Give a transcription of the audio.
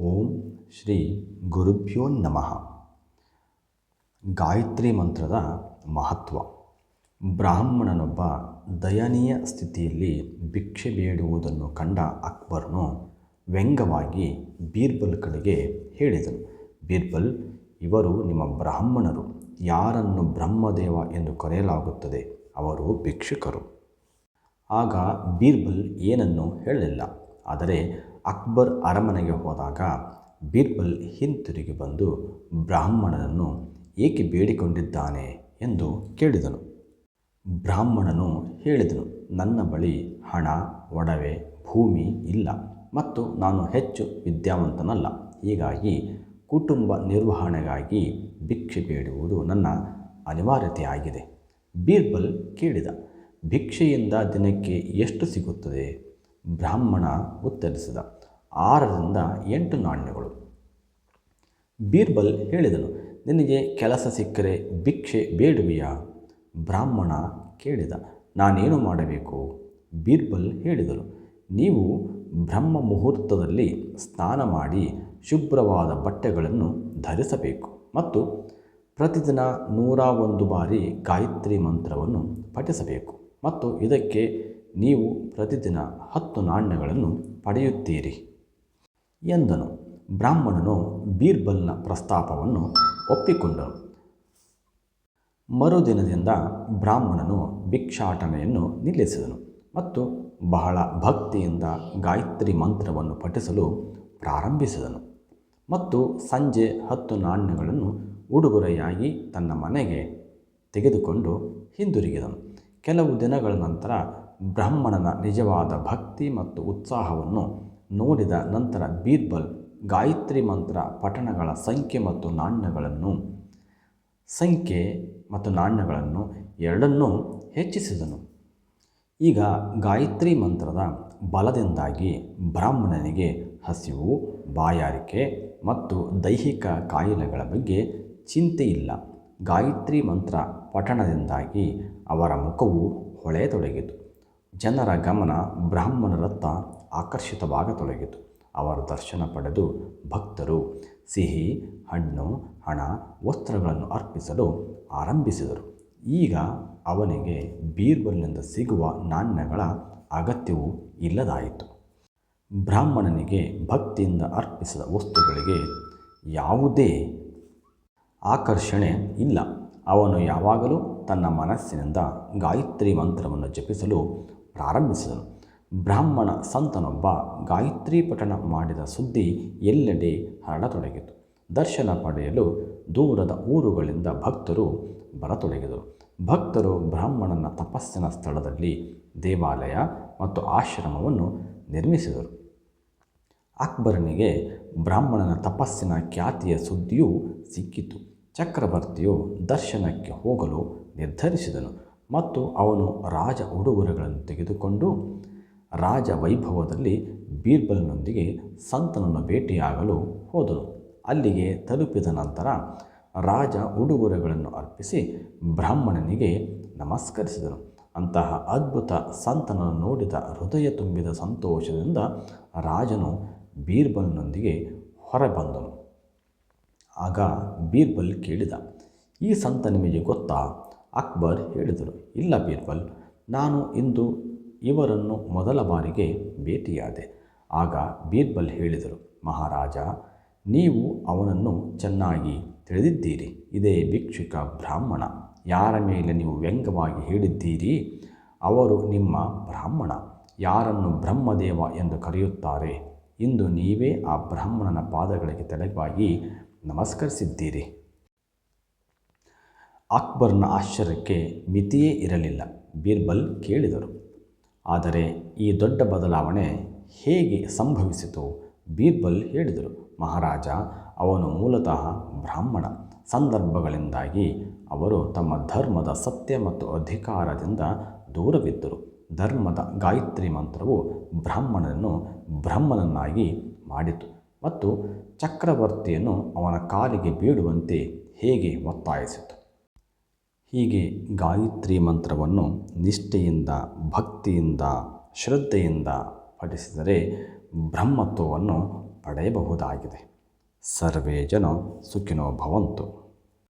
ಓಂ ಶ್ರೀ ಗುರುಭ್ಯೋ ನಮಃ. ಗಾಯತ್ರಿ ಮಂತ್ರದ ಮಹತ್ವ. ಬ್ರಾಹ್ಮಣನೊಬ್ಬ ದಯನೀಯ ಸ್ಥಿತಿಯಲ್ಲಿ ಭಿಕ್ಷೆ ಬೇಡುವುದನ್ನು ಕಂಡ ಅಕ್ಬರ್ನು ವ್ಯಂಗ್ಯವಾಗಿ ಬೀರ್ಬಲ್ ಕಡೆಗೆ ಹೇಳಿದನು. ಬೀರ್ಬಲ್, ಇವರು ನಿಮ್ಮ ಬ್ರಾಹ್ಮಣರು. ಯಾರನ್ನು ಬ್ರಹ್ಮದೇವ ಎಂದು ಕರೆಯಲಾಗುತ್ತದೆ, ಅವರು ಭಿಕ್ಷುಕರು. ಆಗ ಬೀರ್ಬಲ್ ಏನನ್ನು ಹೇಳಲಿಲ್ಲ. ಆದರೆ ಅಕ್ಬರ್ ಅರಮನೆಗೆ ಹೋದಾಗ ಬೀರ್ಬಲ್ ಹಿಂತಿರುಗಿ ಬಂದು ಬ್ರಾಹ್ಮಣನನ್ನು ಏಕೆ ಬೇಡಿಕೊಂಡಿದ್ದಾನೆ ಎಂದು ಕೇಳಿದನು. ಬ್ರಾಹ್ಮಣನು ಹೇಳಿದನು, ನನ್ನ ಬಳಿ ಹಣ, ಒಡವೆ, ಭೂಮಿ ಇಲ್ಲ ಮತ್ತು ನಾನು ಹೆಚ್ಚು ವಿದ್ಯಾವಂತನಲ್ಲ. ಹೀಗಾಗಿ ಕುಟುಂಬ ನಿರ್ವಹಣೆಗಾಗಿ ಭಿಕ್ಷೆ ಬೇಡುವುದು ನನ್ನ ಅನಿವಾರ್ಯತೆಯಾಗಿದೆ. ಬೀರ್ಬಲ್ ಕೇಳಿದ, ಭಿಕ್ಷೆಯಿಂದ ದಿನಕ್ಕೆ ಎಷ್ಟು ಸಿಗುತ್ತದೆ? ಬ್ರಾಹ್ಮಣ ಉತ್ತರಿಸಿದ. ಆರರಿಂದ ಎಂಟು ನಾಣ್ಯಗಳು. ಬೀರ್ಬಲ್ ಹೇಳಿದನು, ನಿನಗೆ ಕೆಲಸ ಸಿಕ್ಕರೆ ಭಿಕ್ಷೆ ಬೇಡುವೆಯಾ? ಬ್ರಾಹ್ಮಣ ಕೇಳಿದ, ನಾನೇನು ಮಾಡಬೇಕು? ಬೀರ್ಬಲ್ ಹೇಳಿದನು, ನೀವು ಬ್ರಹ್ಮ ಮುಹೂರ್ತದಲ್ಲಿ ಸ್ನಾನ ಮಾಡಿ ಶುಭ್ರವಾದ ಬಟ್ಟೆಗಳನ್ನು ಧರಿಸಬೇಕು ಮತ್ತು ಪ್ರತಿದಿನ ನೂರ ಒಂದು ಬಾರಿ ಗಾಯತ್ರಿ ಮಂತ್ರವನ್ನು ಪಠಿಸಬೇಕು ಮತ್ತು ಇದಕ್ಕೆ ನೀವು ಪ್ರತಿದಿನ ಹತ್ತು ನಾಣ್ಯಗಳನ್ನು ಪಡೆಯುತ್ತೀರಿ. ಎಂದನು. ಬ್ರಾಹ್ಮಣನು ಬೀರ್ಬಲ್ನ ಪ್ರಸ್ತಾಪವನ್ನು ಒಪ್ಪಿಕೊಂಡನು. ಮರುದಿನದಿಂದ ಬ್ರಾಹ್ಮಣನು ಭಿಕ್ಷಾಟನೆಯನ್ನು ನಿಲ್ಲಿಸಿದನು ಮತ್ತು ಬಹಳ ಭಕ್ತಿಯಿಂದ ಗಾಯತ್ರಿ ಮಂತ್ರವನ್ನು ಪಠಿಸಲು ಪ್ರಾರಂಭಿಸಿದನು ಮತ್ತು ಸಂಜೆ ಹತ್ತು ನಾಣ್ಯಗಳನ್ನು ಉಡುಗೊರೆಯಾಗಿ ತನ್ನ ಮನೆಗೆ ತೆಗೆದುಕೊಂಡು ಹಿಂದಿರುಗಿದನು. ಕೆಲವು ದಿನಗಳ ನಂತರ ಬ್ರಾಹ್ಮಣನ ನಿಜವಾದ ಭಕ್ತಿ ಮತ್ತು ಉತ್ಸಾಹವನ್ನು ನೋಡಿದ ನಂತರ ಬೀರ್ಬಲ್ ಗಾಯತ್ರಿ ಮಂತ್ರ ಪಠಣಗಳ ಸಂಖ್ಯೆ ಮತ್ತು ನಾಣ್ಯಗಳನ್ನು, ಸಂಖ್ಯೆ ಮತ್ತು ನಾಣ್ಯಗಳನ್ನು ಎರಡನ್ನೂ ಹೆಚ್ಚಿಸಿದನು. ಈಗ ಗಾಯತ್ರಿ ಮಂತ್ರದ ಬಲದಿಂದಾಗಿ ಬ್ರಾಹ್ಮಣನಿಗೆ ಹಸಿವು, ಬಾಯಾರಿಕೆ ಮತ್ತು ದೈಹಿಕ ಕಾಯಿಲೆಗಳ ಬಗ್ಗೆ ಚಿಂತೆ ಇಲ್ಲ ಗಾಯತ್ರಿ ಮಂತ್ರ ಪಠಣದಿಂದಾಗಿ ಅವರ ಮುಖವು ಹೊಳೆಯತೊಡಗಿತು ಜನರ ಗಮನ ಬ್ರಾಹ್ಮಣರತ್ತ ಆಕರ್ಷಿತವಾಗತೊಡಗಿತು. ಅವರ ದರ್ಶನ ಪಡೆದು ಭಕ್ತರು ಸಿಹಿ, ಹಣ್ಣು, ಹಣ, ವಸ್ತ್ರಗಳನ್ನು ಅರ್ಪಿಸಲು ಆರಂಭಿಸಿದರು. ಈಗ ಅವನಿಗೆ ಬೀರ್ಬಲ್ನಿಂದ ಸಿಗುವ ನಾಣ್ಯಗಳ ಅಗತ್ಯವೂ ಇಲ್ಲದಾಯಿತು. ಬ್ರಾಹ್ಮಣನಿಗೆ ಭಕ್ತಿಯಿಂದ ಅರ್ಪಿಸಿದ ವಸ್ತುಗಳಿಗೆ ಯಾವುದೇ ಆಕರ್ಷಣೆ ಇಲ್ಲ. ಅವನು ಯಾವಾಗಲೂ ತನ್ನ ಮನಸ್ಸಿನಿಂದ ಗಾಯತ್ರಿ ಮಂತ್ರವನ್ನು ಜಪಿಸಲು ಪ್ರಾರಂಭಿಸಿದನು. ಬ್ರಾಹ್ಮಣ ಸಂತನೊಬ್ಬ ಗಾಯತ್ರಿ ಪಠಣ ಮಾಡಿದ ಸುದ್ದಿ ಎಲ್ಲೆಡೆ ಹರಡತೊಡಗಿತು. ದರ್ಶನ ಪಡೆಯಲು ದೂರದ ಊರುಗಳಿಂದ ಭಕ್ತರು ಬರತೊಡಗಿದರು. ಭಕ್ತರು ಬ್ರಾಹ್ಮಣನ ತಪಸ್ಸಿನ ಸ್ಥಳದಲ್ಲಿ ದೇವಾಲಯ ಮತ್ತು ಆಶ್ರಮವನ್ನು ನಿರ್ಮಿಸಿದರು. ಅಕ್ಬರನಿಗೆ ಬ್ರಾಹ್ಮಣನ ತಪಸ್ಸಿನ ಖ್ಯಾತಿಯ ಸುದ್ದಿಯೂ ಸಿಕ್ಕಿತು. ಚಕ್ರವರ್ತಿಯು ದರ್ಶನಕ್ಕೆ ಹೋಗಲು ನಿರ್ಧರಿಸಿದನು. ಮತ್ತು ಅವನು ರಾಜ ಉಡುಗೊರೆಗಳನ್ನು ತೆಗೆದುಕೊಂಡು ರಾಜ ವೈಭವದಲ್ಲಿ ಬೀರ್ಬಲ್ನೊಂದಿಗೆ ಸಂತನನ್ನು ಭೇಟಿಯಾಗಲು ಹೋದನು. ಅಲ್ಲಿಗೆ ತಲುಪಿದ ನಂತರ ರಾಜ ಉಡುಗೊರೆಗಳನ್ನು ಅರ್ಪಿಸಿ ಬ್ರಾಹ್ಮಣನಿಗೆ ನಮಸ್ಕರಿಸಿದನು. ಅಂತಹ ಅದ್ಭುತ ಸಂತನನ್ನು ನೋಡಿದ ಹೃದಯ ತುಂಬಿದ ಸಂತೋಷದಿಂದ ರಾಜನು ಬೀರ್ಬಲ್ನೊಂದಿಗೆ ಹೊರಬಂದನು. ಆಗ ಬೀರ್ಬಲ್ ಕೇಳಿದ, ಈ ಸಂತ ನಿಮಗೆ ಗೊತ್ತಾ? ಅಕ್ಬರ್ ಹೇಳಿದರು, ಇಲ್ಲ ಬೀರ್ಬಲ್, ನಾನು ಇಂದು ಇವರನ್ನು ಮೊದಲ ಬಾರಿಗೆ ಭೇಟಿಯಾದೆ. ಆಗ ಬೀರ್ಬಲ್ ಹೇಳಿದರು, ಮಹಾರಾಜ, ನೀವು ಅವನನ್ನು ಚೆನ್ನಾಗಿ ತಿಳಿದಿದ್ದೀರಿ, ಇದೇ ಭಿಕ್ಷುಕ ಬ್ರಾಹ್ಮಣ. ಯಾರ ಮೇಲೆ ನೀವು ವ್ಯಂಗ್ಯವಾಗಿ ಹೇಳಿದ್ದೀರಿ, ಅವರು ನಿಮ್ಮ ಬ್ರಾಹ್ಮಣ. ಯಾರನ್ನು ಬ್ರಹ್ಮದೇವ ಎಂದು ಕರೆಯುತ್ತಾರೆ, ಇಂದು ನೀವೇ ಆ ಬ್ರಾಹ್ಮಣನ ಪಾದಗಳಿಗೆ ತಲೆಬಾಗಿ ನಮಸ್ಕರಿಸಿದ್ದೀರಿ. ಅಕ್ಬರ್ನ ಆಶ್ಚರ್ಯಕ್ಕೆ ಮಿತಿಯೇ ಇರಲಿಲ್ಲ, ಬೀರ್ಬಲ್ ಕೇಳಿದರು. ಆದರೆ ಈ ದೊಡ್ಡ ಬದಲಾವಣೆ ಹೇಗೆ ಸಂಭವಿಸಿತು? ಬೀರ್ಬಲ್ ಹೇಳಿದರು, ಮಹಾರಾಜ, ಅವನು ಮೂಲತಃ ಬ್ರಾಹ್ಮಣ. ಸಂದರ್ಭಗಳಿಂದಾಗಿ ಅವರು ತಮ್ಮ ಧರ್ಮದ ಸತ್ಯ ಮತ್ತು ಅಧಿಕಾರದಿಂದ ದೂರವಿದ್ದರು. ಧರ್ಮದ ಗಾಯತ್ರಿ ಮಂತ್ರವು ಬ್ರಾಹ್ಮಣನನ್ನು ಬ್ರಹ್ಮನನ್ನಾಗಿ ಮಾಡಿತು ಮತ್ತು ಚಕ್ರವರ್ತಿಯನ್ನು ಅವನ ಕಾಲಿಗೆ ಬೀಳುವಂತೆ ಹೇಗೆ ಒತ್ತಾಯಿಸಿತು? ಹೀಗೆ ಗಾಯತ್ರಿ ಮಂತ್ರವನ್ನು ನಿಷ್ಠೆಯಿಂದ ಭಕ್ತಿಯಿಂದ ಶ್ರದ್ಧೆಯಿಂದ ಪಠಿಸಿದರೆ ಬ್ರಹ್ಮತ್ವವನ್ನು ಪಡೆಯಬಹುದಾಗಿದೆ. ಸರ್ವೇ ಜನ ಸುಖಿನೋ ಭವಂತು.